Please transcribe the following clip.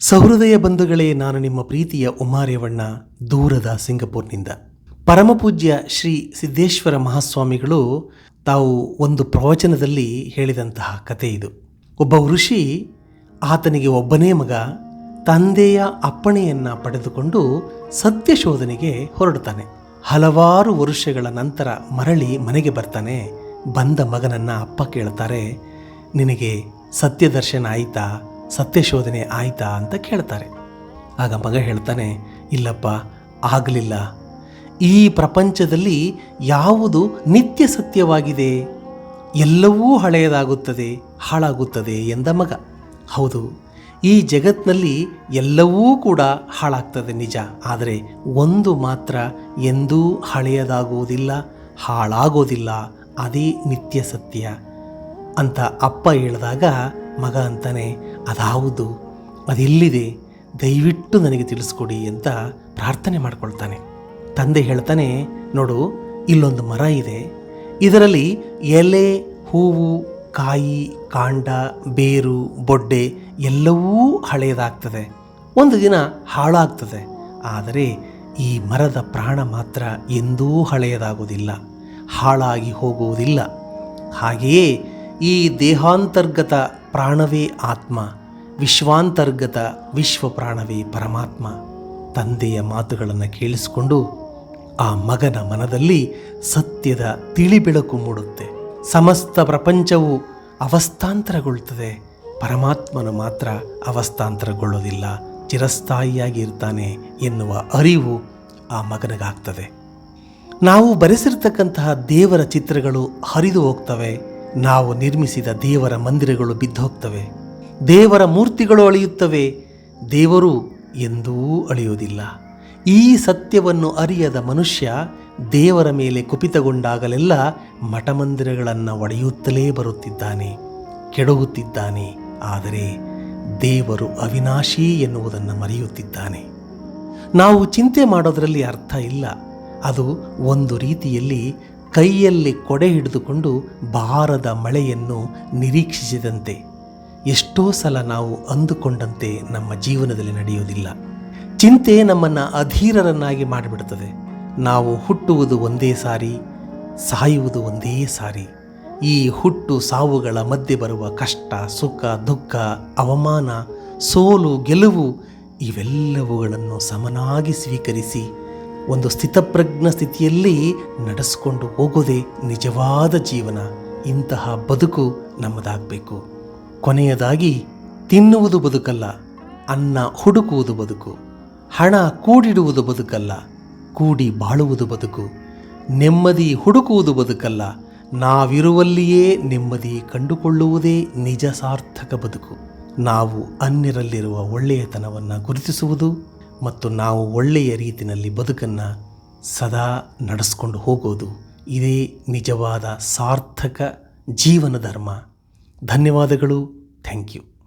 ಸಹೃದಯ ಬಂಧುಗಳೇ, ನಾನು ನಿಮ್ಮ ಪ್ರೀತಿಯ ಉಮಾರ್ಯವಣ್ಣ, ದೂರದ ಸಿಂಗಪೂರ್ನಿಂದ. ಪರಮಪೂಜ್ಯ ಶ್ರೀ ಸಿದ್ದೇಶ್ವರ ಮಹಾಸ್ವಾಮಿಗಳು ತಾವು ಒಂದು ಪ್ರವಚನದಲ್ಲಿ ಹೇಳಿದಂತಹ ಕತೆ ಇದು. ಒಬ್ಬ ಋಷಿ ಆತನಿಗೆ ಒಬ್ಬನೇ ಮಗ, ತಂದೆಯ ಅಪ್ಪಣೆಯನ್ನು ಪಡೆದುಕೊಂಡು ಸತ್ಯ ಶೋಧನೆಗೆ ಹೊರಡುತ್ತಾನೆ. ಹಲವಾರು ವರ್ಷಗಳ ನಂತರ ಮರಳಿ ಮನೆಗೆ ಬರ್ತಾನೆ. ಬಂದ ಮಗನನ್ನು ಅಪ್ಪ ಕೇಳ್ತಾರೆ, ನಿನಗೆ ಸತ್ಯ ದರ್ಶನ ಆಯ್ತಾ? ಸತ್ಯ ಶೋಧನೆ ಆಯ್ತಾ ಅಂತ ಕೇಳ್ತಾರೆ. ಆಗ ಮಗ ಹೇಳ್ತಾನೆ, ಇಲ್ಲಪ್ಪ, ಆಗಲಿಲ್ಲ. ಈ ಪ್ರಪಂಚದಲ್ಲಿ ಯಾವುದು ನಿತ್ಯ ಸತ್ಯವಾಗಿದೆ? ಎಲ್ಲವೂ ಹಳೆಯದಾಗುತ್ತದೆ, ಹಾಳಾಗುತ್ತದೆ ಎಂದ ಮಗ. ಹೌದು, ಈ ಜಗತ್ನಲ್ಲಿ ಎಲ್ಲವೂ ಕೂಡ ಹಾಳಾಗ್ತದೆ ನಿಜ. ಆದರೆ ಒಂದು ಮಾತ್ರ ಎಂದೂ ಹಳೆಯದಾಗುವುದಿಲ್ಲ, ಹಾಳಾಗೋದಿಲ್ಲ, ಅದೇ ನಿತ್ಯ ಸತ್ಯ. ಅಂತ ಅಪ್ಪ ಹೇಳಿದಾಗ ಮಗ ಅಂತಾನೆ ಅದಾವುದು, ಅದೆಲ್ಲಿದೆ, ದಯವಿಟ್ಟು ನನಗೆ ತಿಳಿಸ್ಕೊಡಿ ಅಂತ ಪ್ರಾರ್ಥನೆ ಮಾಡ್ಕೊಳ್ತಾನೆ. ತಂದೆ ಹೇಳ್ತಾನೆ, ನೋಡು, ಇಲ್ಲೊಂದು ಮರ ಇದೆ. ಇದರಲ್ಲಿ ಎಲೆ, ಹೂವು, ಕಾಯಿ, ಕಾಂಡ, ಬೇರು, ಬೊಡ್ಡೆ ಎಲ್ಲವೂ ಹಳೆಯದಾಗ್ತದೆ ಒಂದು ದಿನ ಹಾಳಾಗ್ತದೆ. ಆದರೆ ಈ ಮರದ ಪ್ರಾಣ ಮಾತ್ರ ಎಂದೂ ಹಳೆಯದಾಗುವುದಿಲ್ಲ ಹಾಳಾಗಿ ಹೋಗುವುದಿಲ್ಲ. ಹಾಗೆಯೇ ಈ ದೇಹಾಂತರ್ಗತ ಪ್ರಾಣವೇ ಆತ್ಮ, ವಿಶ್ವಾಂತರ್ಗತ ವಿಶ್ವ ಪ್ರಾಣವೇ ಪರಮಾತ್ಮ. ತಂದೆಯ ಮಾತುಗಳನ್ನು ಕೇಳಿಸಿಕೊಂಡು ಆ ಮಗನ ಮನದಲ್ಲಿ ಸತ್ಯದ ತಿಳಿಬೆಳಕು ಮೂಡುತ್ತೆ. ಸಮಸ್ತ ಪ್ರಪಂಚವು ಅವಸ್ಥಾಂತರಗೊಳ್ತದೆ. ಪರಮಾತ್ಮನು ಮಾತ್ರ ಅವಸ್ಥಾಂತರಗೊಳ್ಳೋದಿಲ್ಲ ಚಿರಸ್ಥಾಯಿಯಾಗಿ ಇರ್ತಾನೆ ಎನ್ನುವ ಅರಿವು ಆ ಮಗನಿಗಾಗ್ತದೆ. ನಾವು ಬರೆಸಿರ್ತಕ್ಕಂತಹ ದೇವರ ಚಿತ್ರಗಳು ಹರಿದು ಹೋಗ್ತವೆ. ನಾವು ನಿರ್ಮಿಸಿದ ದೇವರ ಮಂದಿರಗಳು ಬಿದ್ದು ಹೋಗ್ತವೆ ದೇವರ ಮೂರ್ತಿಗಳು ಅಳಿಯುತ್ತವೆ. ದೇವರು ಎಂದೂ ಅಳಿಯುವುದಿಲ್ಲ. ಈ ಸತ್ಯವನ್ನು ಅರಿಯದ ಮನುಷ್ಯ ದೇವರ ಮೇಲೆ ಕುಪಿತಗೊಂಡಾಗಲೆಲ್ಲ ಮಠಮಂದಿರಗಳನ್ನು ಒಡೆಯುತ್ತಲೇ ಬರುತ್ತಿದ್ದಾನೆ ಕೆಡಗುತ್ತಿದ್ದಾನೆ ಆದರೆ ದೇವರು ಅವಿನಾಶಿ ಎನ್ನುವುದನ್ನು ಮರೆಯುತ್ತಿದ್ದಾನೆ. ನಾವು ಚಿಂತೆ ಮಾಡೋದರಲ್ಲಿ ಅರ್ಥ ಇಲ್ಲ. ಅದು ಒಂದು ರೀತಿಯಲ್ಲಿ ಕೈಯಲ್ಲಿ ಕೊಡೆ ಹಿಡಿದುಕೊಂಡು ಬಾರದ ಮಳೆಯನ್ನು ನಿರೀಕ್ಷಿಸಿದಂತೆ. ಎಷ್ಟೋ ಸಲ ನಾವು ಅಂದುಕೊಂಡಂತೆ ನಮ್ಮ ಜೀವನದಲ್ಲಿ ನಡೆಯುವುದಿಲ್ಲ. ಚಿಂತೆ ನಮ್ಮನ್ನು ಅಧೀರರನ್ನಾಗಿ ಮಾಡಿಬಿಡುತ್ತದೆ. ನಾವು ಹುಟ್ಟುವುದು ಒಂದೇ ಸಾರಿ, ಸಾಯುವುದು ಒಂದೇ ಸಾರಿ. ಈ ಹುಟ್ಟು ಸಾವುಗಳ ಮಧ್ಯೆ ಬರುವ ಕಷ್ಟ, ಸುಖ, ದುಃಖ, ಅವಮಾನ, ಸೋಲು, ಗೆಲುವು ಇವೆಲ್ಲವುಗಳನ್ನು ಸಮನಾಗಿ ಸ್ವೀಕರಿಸಿ ಒಂದು ಸ್ಥಿತಪ್ರಜ್ಞ ಸ್ಥಿತಿಯಲ್ಲಿ ನಡೆಸ್ಕೊಂಡು ಹೋಗೋದೇ ನಿಜವಾದ ಜೀವನ. ಇಂತಹ ಬದುಕು ನಮ್ಮದಾಗಬೇಕು. ಕೊನೆಯದಾಗಿ, ತಿನ್ನುವುದು ಬದುಕಲ್ಲ, ಅನ್ನ ಹುಡುಕುವುದು ಬದುಕು, ಹಣ ಕೂಡಿಡುವುದು ಬದುಕಲ್ಲ, ಕೂಡಿ ಬಾಳುವುದು ಬದುಕು, ನೆಮ್ಮದಿ ಹುಡುಕುವುದು ಬದುಕಲ್ಲ, ನಾವಿರುವಲ್ಲಿಯೇ ನೆಮ್ಮದಿ ಕಂಡುಕೊಳ್ಳುವುದೇ ನಿಜ ಸಾರ್ಥಕ ಬದುಕು. ನಾವು ಅನ್ಯರಲ್ಲಿರುವ ಒಳ್ಳೆಯತನವನ್ನು ಗುರುತಿಸುವುದು ಮತ್ತು ನಾವು ಒಳ್ಳೆಯ ರೀತಿಯಲ್ಲಿ ಬದುಕನ್ನು ಸದಾ ನಡೆಸ್ಕೊಂಡು ಹೋಗೋದು ಇದೇ ನಿಜವಾದ ಸಾರ್ಥಕ ಜೀವನ ಧರ್ಮ. ಧನ್ಯವಾದಗಳು. Thank you.